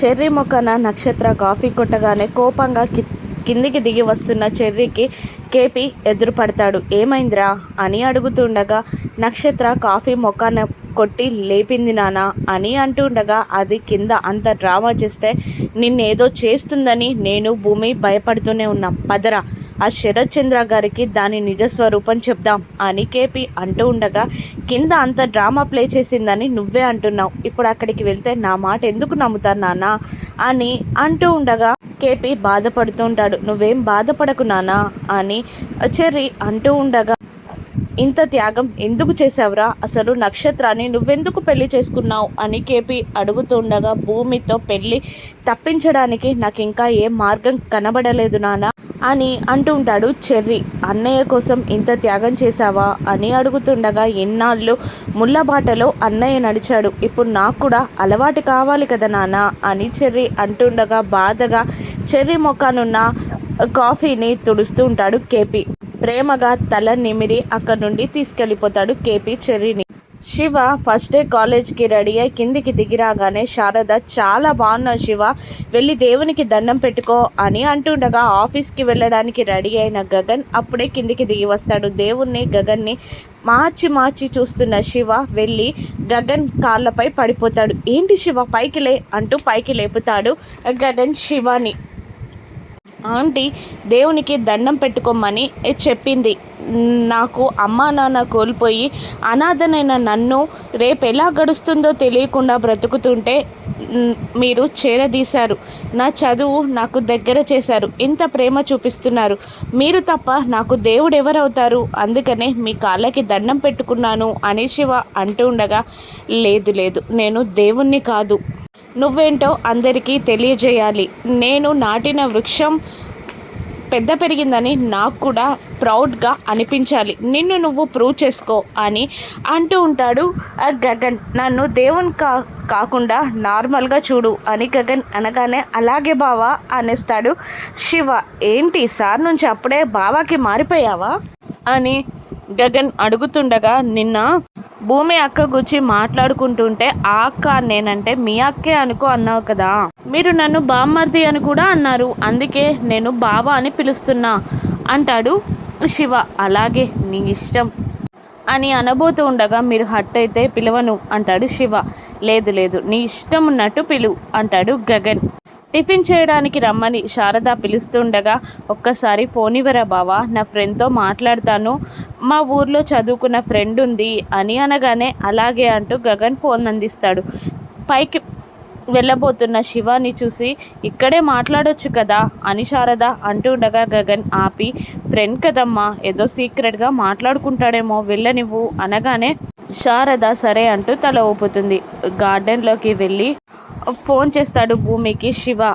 Cherry మొక్కన నక్షత్ర coffee కొట్టగానే కోపంగా కి కిందికి దిగి వస్తున్న చెర్రీకి కేపీ ఎదురుపడతాడు. ఏమైందిరా? అని అడుగుతుండగా నక్షత్ర కాఫీ మొక్కన కొట్టి లేపింది నానా అని అంటుండగా అది కింద అంత డ్రామా చేస్తే నిన్నేదో చేస్తుందని నేను భూమి భయపడుతూనే ఉన్నా. పదరా. ఆ శరత్ చంద్ర గారికి దాని నిజ స్వరూపం చెప్దాం అని కేపీ అంటూ ఉండగా కింద అంత డ్రామా ప్లే చేసిందని నువ్వే అంటున్నావు. ఇప్పుడు అక్కడికి వెళ్తే నా మాట ఎందుకు నమ్ముతారు నాన్న? అని అంటూ ఉండగా కేపీ బాధపడుతుంటాడు నువ్వేం బాధపడకు నానా అని చెర్రీ అంటూ ఉండగా ఇంత త్యాగం ఎందుకు చేసావురా అసలు నక్షత్రాన్ని నువ్వెందుకు పెళ్ళి చేసుకున్నావు? అని కేపీ అడుగుతుండగా భూమితో పెళ్ళి తప్పించడానికి నాకు ఇంకా ఏ మార్గం కనబడలేదు నాన్న. అని అంటుంటాడు చెర్రీ. అన్నయ్య కోసం ఇంత త్యాగం చేశావా? అని అడుగుతుండగా ఎన్నాళ్ళు ముళ్ళబాటలో అన్నయ్య నడిచాడు. ఇప్పుడు నాకు కూడా అలవాటు కావాలి కదా నాన్న అని చెర్రీ అంటుండగా బాధగా చెర్రీ మొక్కనున్న కాఫీని తుడుస్తూ ఉంటాడు కేపీ. ప్రేమగా తల నిమిరి అక్కడి నుండి తీసుకెళ్ళిపోతాడు కేపీ చెర్రీని. శివ ఫస్ట్ డే కాలేజ్కి రెడీ అయి కిందికి దిగిరాగానే శారద చాలా బాగున్నావు శివ వెళ్ళి దేవునికి దండం పెట్టుకో అని అంటుండగా ఆఫీస్కి వెళ్ళడానికి రెడీ అయిన గగన్ అప్పుడే కిందికి దిగి వస్తాడు. దేవుణ్ణి గగన్ని మార్చి మార్చి చూస్తున్న శివ వెళ్ళి గగన్ కాళ్ళపై పడిపోతాడు. ఏంటి శివ పైకి లే అంటూ పైకి లేపుతాడు గగన్ శివాని. ఆంటీ దేవునికి దండం పెట్టుకోమని చెప్పింది నాకు అమ్మా నాన్న కోల్పోయి అనాథనైన నన్ను రేపు ఎలా గడుస్తుందో తెలియకుండా బ్రతుకుతుంటే మీరు చేరదీశారు. నా చదువు నాకు దగ్గర చేశారు. ఇంత ప్రేమ చూపిస్తున్నారు. మీరు తప్ప నాకు దేవుడు ఎవరవుతారు అందుకనే మీ కాళ్ళకి దండం పెట్టుకున్నాను అని శివ అంటూ ఉండగా లేదు లేదు నేను దేవుణ్ణి కాదు. నువ్వేంటో అందరికీ తెలియజేయాలి. నేను నాటిన వృక్షం పెద్ద పెరిగిందని నాకు కూడా ప్రౌడ్గా అనిపించాలి. నిన్ను నువ్వు ప్రూవ్ చేసుకో అని అంటూ ఉంటాడు గగన్. నన్ను దేవుని కా కాకుండా నార్మల్గా చూడు అని గగన్ అనగానే అలాగే బావా అనేస్తాడు. శివ ఏంటి సార్ నుంచి అప్పుడే బావాకి మారిపోయావా? అని గగన్ అడుగుతుండగా నిన్న భూమి అక్క గుచ్చి మాట్లాడుకుంటుంటే ఆ అక్క నేనంటే మీ అక్కే అనుకో అన్నావు కదా. మీరు నన్ను బామ్మర్ది అని కూడా అన్నారు. అందుకే నేను బావ అని పిలుస్తున్నా అంటాడు శివ. అలాగే నీ ఇష్టం. అని అనబోతూ ఉండగా మీరు హట్ అయితే పిలవను అంటాడు శివ. లేదు లేదు నీ ఇష్టం ఉన్నట్టు పిలువు అంటాడు గగన్. టిఫిన్ చేయడానికి రమ్మని శారద పిలుస్తుండగా ఒక్కసారి ఫోన్ ఇవ్వరా బావా నా ఫ్రెండ్తో మాట్లాడతాను. మా ఊర్లో చదువుకున్న ఫ్రెండ్ ఉంది అని అనగానే అలాగే అంటూ గగన్ ఫోన్ అందిస్తాడు. పైకి వెళ్ళబోతున్న శివాని చూసి ఇక్కడే మాట్లాడొచ్చు కదా అని శారద అంటుండగా గగన్ ఆపి ఫ్రెండ్ కదమ్మా ఏదో సీక్రెట్గా మాట్లాడుకుంటాడేమో వెళ్ళనివ్వు అనగానే శారద సరే అంటూ తల ఊపుతుంది. గార్డెన్లోకి వెళ్ళి ఫోన్ చేస్తాడు భూమికి శివ.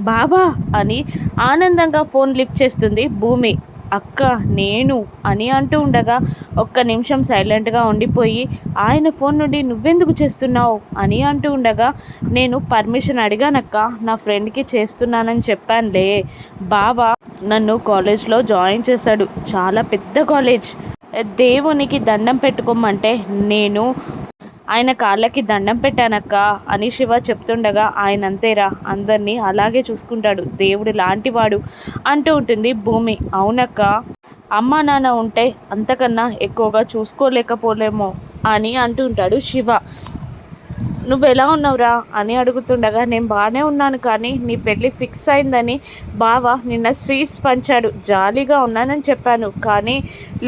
బాబా అని ఆనందంగా ఫోన్ లిఫ్ట్ చేస్తుంది భూమి. అక్క నేను అని అంటూ ఉండగా ఒక్క నిమిషం సైలెంట్గా ఉండిపోయి ఆయన ఫోన్ నుండి నువ్వెందుకు చేస్తున్నావు? అని అంటూ ఉండగా నేను పర్మిషన్ అడిగానక్క నా ఫ్రెండ్కి చేస్తున్నానని చెప్పానులే. బావా నన్ను కాలేజ్లో జాయిన్ చేశాడు. చాలా పెద్ద కాలేజ్. దేవునికి దండం పెట్టుకోమంటే నేను ఆయన కాళ్ళకి దండం పెట్టానక్క అని శివ చెప్తుండగా ఆయన అంతేరా అందరినీ అలాగే చూసుకుంటాడు. దేవుడు లాంటివాడు అంటూ ఉంటుంది భూమి. అవునక్క? అమ్మ నాన్న ఉంటే అంతకన్నా ఎక్కువగా చూసుకోలేకపోలేమో అని అంటుంటాడు శివ. నువ్వు ఎలా ఉన్నావురా అని అడుగుతుండగా నేను బాగానే ఉన్నాను కానీ నీ పెళ్ళి ఫిక్స్ అయిందని బావ నిన్న స్వీట్స్ పంచాడు జాలీగా ఉన్నానని చెప్పాను. కానీ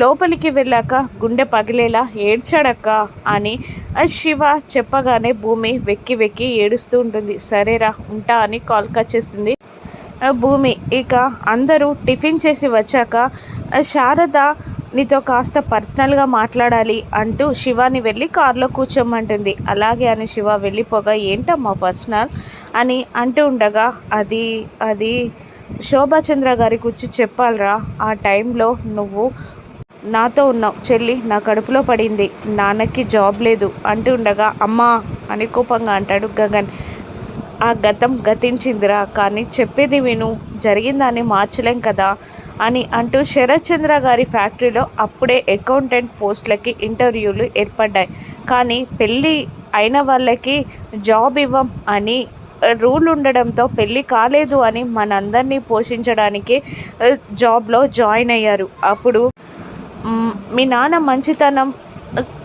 లోపలికి వెళ్ళాక గుండె పగిలేలా ఏడ్చాడక్క అని శివ చెప్పగానే భూమి వెక్కి వెక్కి ఏడుస్తూ ఉంటుంది. సరేరా ఉంటా అని కాల్ కట్ చేస్తుంది. భూమి ఇక అందరూ టిఫిన్ చేసి వచ్చాక శారద నీతో కాస్త పర్సనల్గా మాట్లాడాలి అంటూ శివాని వెళ్ళి కారులో కూర్చోమంటుంది. అలాగే అని శివ వెళ్ళిపోగా ఏంటమ్మా పర్సనల్? అని అంటూ ఉండగా అది అది శోభాచంద్ర గారి గురించి చెప్పాలరా. ఆ టైంలో నువ్వు నాతో ఉన్నావు. చెల్లి నా కడుపులో పడింది. నాన్నకి జాబ్ లేదు. అంటూ ఉండగా అమ్మా అని కోపంగా అంటాడు గగన్. ఆ గతం గతించిందిరా. కానీ చెప్పేది విను. జరిగిందాన్ని మార్చలేం కదా. అని అంటూ శరత్చంద్ర గారి ఫ్యాక్టరీలో అప్పుడే అకౌంటెంట్ పోస్టులకి ఇంటర్వ్యూలు ఏర్పడ్డాయి. కానీ పెళ్ళి అయిన వాళ్ళకి జాబ్ ఇవ్వం అని రూల్ ఉండడంతో పెళ్ళి కాలేదు అని మనందరినీ పోషించడానికి జాబ్లో జాయిన్ అయ్యారు. అప్పుడు మీ నాన్న మంచితనం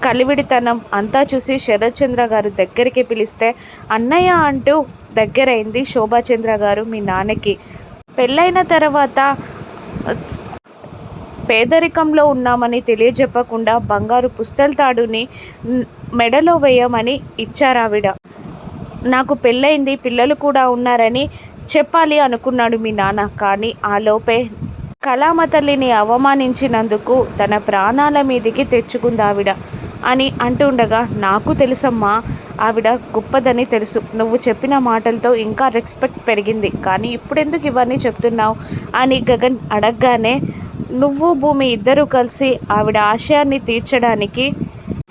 కలివిడితనం అంతా చూసి శరత్చంద్ర గారు దగ్గరికి పిలిస్తే అన్నయ్య అంటూ దగ్గరైంది శోభాచంద్ర గారు మీ నాన్నకి. పెళ్ళైన తర్వాత పేదరికంలో ఉన్నామని తెలియజెప్పకుండా బంగారు పుస్తల తాడుని మెడలో వేయమని ఇచ్చారావిడ. నాకు పెళ్ళయింది పిల్లలు కూడా ఉన్నారని చెప్పాలి అనుకున్నాడు మీ నాన్న. కానీ ఆ లోపే కళామ తల్లిని అవమానించినందుకు తన ప్రాణాల మీదికి తెచ్చుకుందావిడ. అని అంటూ ఉండగా నాకు తెలుసమ్మా ఆవిడ గొప్పదని తెలుసు. నువ్వు చెప్పిన మాటలతో ఇంకా రెస్పెక్ట్ పెరిగింది. కానీ ఇప్పుడెందుకు ఇవన్నీ చెప్తున్నావు? అని గగన్ అడగగానే నువ్వు భూమి ఇద్దరూ కలిసి ఆవిడ ఆశయాన్ని తీర్చడానికి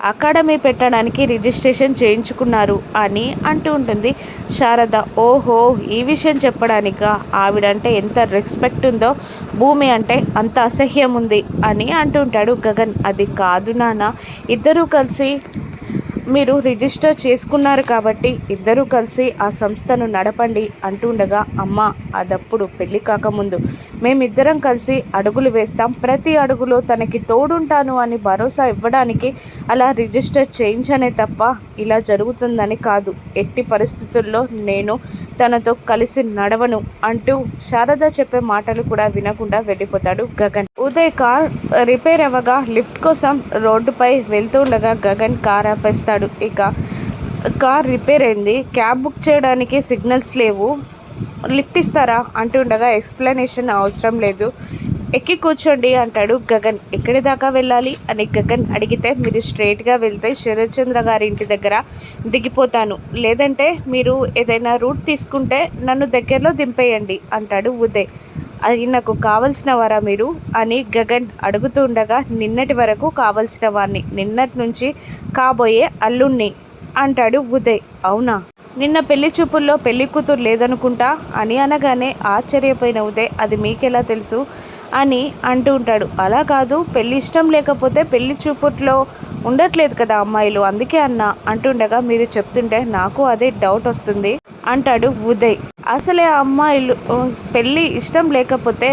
అకాడమీ పెట్టడానికి రిజిస్ట్రేషన్ చేయించుకున్నారు అని అంటూ ఉంటుంది. శారద ఓహో ఈ విషయం చెప్పడానిక? ఆవిడంటే ఎంత రెస్పెక్ట్ ఉందో భూమి అంటే అంత అసహ్యం ఉంది అని అంటుంటాడు గగన్. అది కాదు నాన్న ఇద్దరూ కలిసి మీరు రిజిస్టర్ చేసుకున్నారు కాబట్టి ఇద్దరూ కలిసి ఆ సంస్థను నడపండి అంటుండగా అమ్మ అదప్పుడు పెళ్ళి కాకముందు మేమిద్దరం కలిసి అడుగులు వేస్తాం. ప్రతి అడుగులో తనకి తోడుంటాను అని భరోసా ఇవ్వడానికి అలా రిజిస్టర్ చేయించనే తప్ప ఇలా జరుగుతుందని కాదు. ఎట్టి పరిస్థితుల్లో నేను తనతో కలిసి నడవను అంటూ శారద చెప్పే మాటలు కూడా వినకుండా వెళ్ళిపోతాడు గగన్. ఉదయ్ కార్ రిపేర్ అవ్వగా లిఫ్ట్ కోసం రోడ్డుపై వెళ్తుండగా గగన్ కార్ ఆపేస్తాడు. ఇక కార్ రిపేర్ అయింది. క్యాబ్ బుక్ చేయడానికి సిగ్నల్స్ లేవు. లిఫ్ట్ ఇస్తారా అంటుండగా ఎక్స్ప్లెనేషన్ అవసరం లేదు. ఎక్కి కూర్చోండి అంటాడు గగన్. ఎక్కడి దాకా వెళ్ళాలి? అని గగన్ అడిగితే మీరు స్ట్రైట్గా వెళ్తే శరత్చంద్ర గారి ఇంటి దగ్గర దిగిపోతాను. లేదంటే మీరు ఏదైనా రూట్ తీసుకుంటే నన్ను దగ్గరలో దింపేయండి అంటాడు ఉదయ్. అది నాకు కావలసిన వారా మీరు అని గగన్ అడుగుతూ ఉండగా నిన్నటి వరకు కావలసిన వారిని నిన్నటి నుంచి కాబోయే అల్లుణ్ణి అంటాడు ఉదయ్. అవునా? నిన్న పెళ్ళి చూపుల్లో పెళ్ళి కూతురు లేదనుకుంటా? అని అనగానే ఆశ్చర్యపోయిన ఉదయ్ అది మీకెలా తెలుసు? అని అంటూ ఉంటాడు. అలా కాదు పెళ్ళి ఇష్టం లేకపోతే పెళ్ళి చూపుట్లో ఉండట్లేదు కదా అమ్మాయిలు. అందుకే అన్న అంటుండగా మీరు చెప్తుంటే నాకు అదే డౌట్ వస్తుంది అంటాడు ఉదయ్. అసలే ఆ అమ్మాయిలు పెళ్ళి ఇష్టం లేకపోతే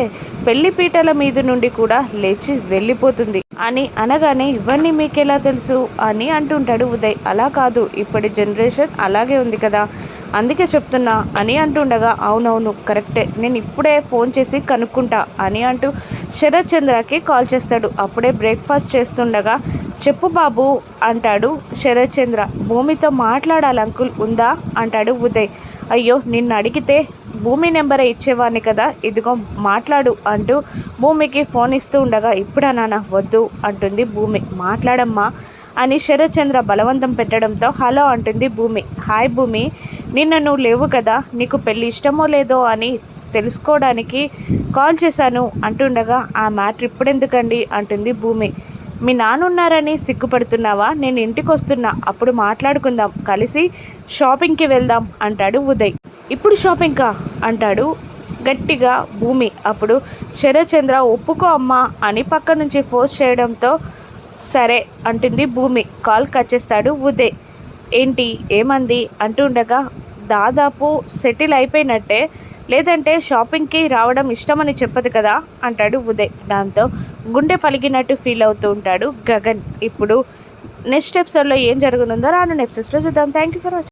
పెళ్ళి పీటల మీద నుండి కూడా లేచి వెళ్ళిపోతుంది అని అనగానే ఇవన్నీ మీకెలా తెలుసు? అని అంటుంటాడు ఉదయ్. అలా కాదు ఇప్పటి జనరేషన్ అలాగే ఉంది కదా. అందుకే చెప్తున్నా అని అంటుండగా అవునవును కరెక్టే. నేను ఇప్పుడే ఫోన్ చేసి కనుక్కుంటా అని అంటూ శరత్ చంద్రకి కాల్ చేస్తాడు. అప్పుడే బ్రేక్ఫాస్ట్ చేస్తుండగా చెప్పు బాబు అంటాడు శరత్ చంద్ర భూమితో మాట్లాడాలి అంకుల్ ఉందా? అంటాడు ఉదయ్. అయ్యో నిన్ను అడిగితే భూమి నెంబరే ఇచ్చేవాడిని కదా ఇదిగో మాట్లాడు అంటూ భూమికి ఫోన్ ఇస్తూ ఉండగా ఇప్పుడా నాన్న వద్దు అంటుంది భూమి. మాట్లాడమ్మా అని శరత్చంద్ర బలవంతం పెట్టడంతో హలో అంటుంది భూమి. హాయ్ భూమి నిన్న నువ్వు లేవు కదా నీకు పెళ్ళి ఇష్టమో లేదో అని తెలుసుకోవడానికి కాల్ చేశాను అంటుండగా ఆ మ్యాటర్ ఇప్పుడెందుకండి? అంటుంది భూమి. మీ నాన్న ఉన్నారని సిగ్గుపడుతున్నావా? నేను ఇంటికి వస్తున్నా అప్పుడు మాట్లాడుకుందాం కలిసి షాపింగ్కి వెళ్దాం అంటాడు ఉదయ్. ఇప్పుడు షాపింగ్కా? అంటాడు గట్టిగా భూమి. అప్పుడు శరచంద్ర ఒప్పుకో అమ్మా అని పక్క నుంచి ఫోర్స్ చేయడంతో సరే అంటుంది భూమి. కాల్ కట్ చేస్తాడు ఉదయ్. ఏంటి? ఏమంది? అంటుండగా దాదాపు సెటిల్ అయిపోయినట్టే. లేదంటే షాపింగ్కి రావడం ఇష్టమని చెప్పదు కదా? అంటాడు ఉదయ్. దాంతో గుండె పలిగినట్టు ఫీల్ అవుతూ ఉంటాడు గగన్. ఇప్పుడు నెక్స్ట్ ఎపిసోడ్లో ఏం జరగనుందో రాను ఎపిసోడ్స్లో చూద్దాం. Thank you for watching.